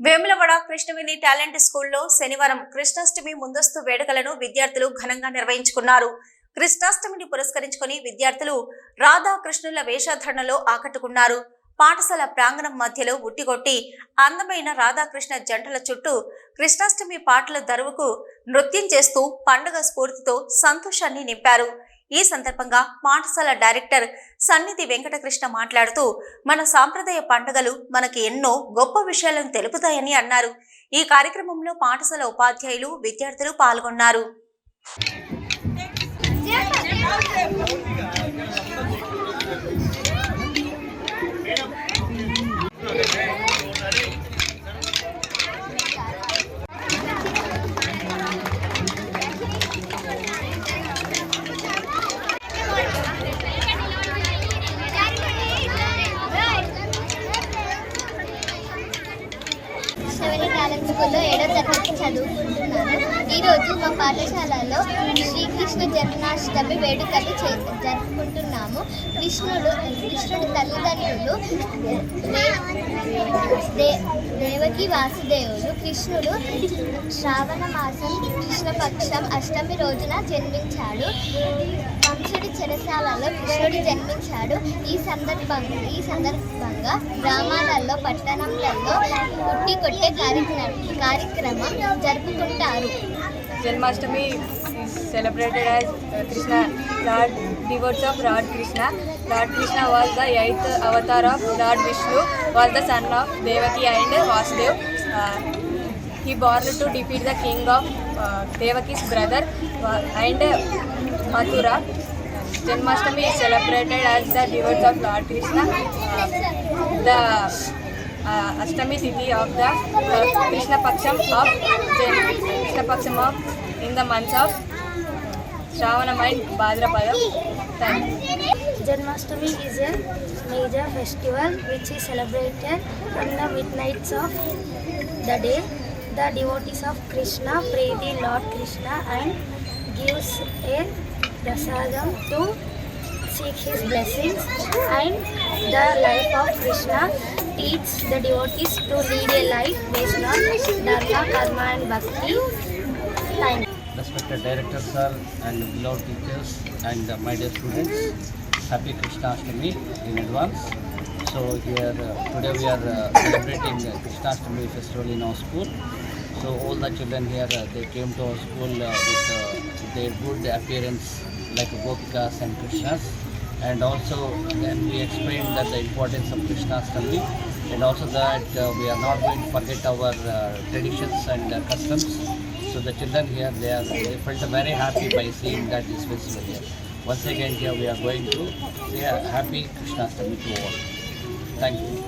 Vemulawada Krishnaveni talent స్కూల్లో శనివారం కృష్ణాష్టమి ముందస్తు వేడుకలను విద్యార్థులు ఘనంగా నిర్వహించుకున్నారు. కృష్ణాష్టమిని పురస్కరించుకొని విద్యార్థులు రాధా కృష్ణుల ఆకట్టుకున్నారు. పాఠశాల ప్రాంగణం మధ్యలో ఉట్టిగొట్టి అందమైన రాధాకృష్ణ జంటల చుట్టూ కృష్ణాష్టమి పాటల దరువుకు నృత్యం చేస్తూ పండుగ స్ఫూర్తితో సంతోషాన్ని నింపారు. ఈ సందర్భంగా పాఠశాల డైరెక్టర్ సన్నిధి వెంకటకృష్ణ మాట్లాడుతూ మన సాంప్రదాయ పండుగలు మనకి ఎన్నో గొప్ప విషయాలను తెలుపుతాయని అన్నారు. ఈ కార్యక్రమంలో పాఠశాల ఉపాధ్యాయులు విద్యార్థులు పాల్గొన్నారు. కృష్ణవేణి టాలెంట్ స్కూల్లో ఏడో తరగతి చదువుకుంటున్నాను. ఈరోజు మా పాఠశాలలో శ్రీకృష్ణ జన్మాష్టమి వేడుకలు చే జరుపుకుంటున్నాము. కృష్ణుడు కృష్ణుడి తల్లిదండ్రులు దేవకి వాసుదేవులు కృష్ణుడు శ్రావణ మాసం కృష్ణపక్షం అష్టమి రోజున జన్మించాడు. వంశుడి చెరసాలలో కృష్ణుడు జన్మించాడు. ఈ సందర్భంగా ఈ సందర్భంగా గ్రామాలలో పట్టణంలో పుట్టి కొట్టే కార్యక్రమం కార్యక్రమం జరుపుకుంటారు. Janmashtami celebrated as Krishna lord divorce of lord Krishna. Lord Krishna was the eighth avatar of lord Vishnu. Was the son of Devaki and Vasudev. He born to defeat the king of Devaki's brother uh, and uh, Mathura. Janmashtami is celebrated as the devotees of Lord Krishna. Uh, the uh, Ashtami Tithi of the uh, Krishna Paksham of Krishna Paksham of in the months of Shravana and Bhadrapada. Janmashtami is a major festival which is celebrated on the midnights of the day. The devotees of Krishna pray the Lord Krishna and gives a prasadam to seek his blessings. And the life of Krishna teaches the devotees to lead a life based on dharma, karma and bhakti. Respected director sir and beloved teachers and my dear students happy krishnashtami in advance so here uh, today we are uh, celebrating uh, krishnashtami festival in our school so all the children here they came to our school with their good appearance like gopikas and krishnas and also then we explained that the importance of krishnashtami and also that we are not going to forget our traditions and customs so the children here, they are they felt very happy by seeing that this festival here. Once again here we are going to say happy Krishnastami to all. Thank you.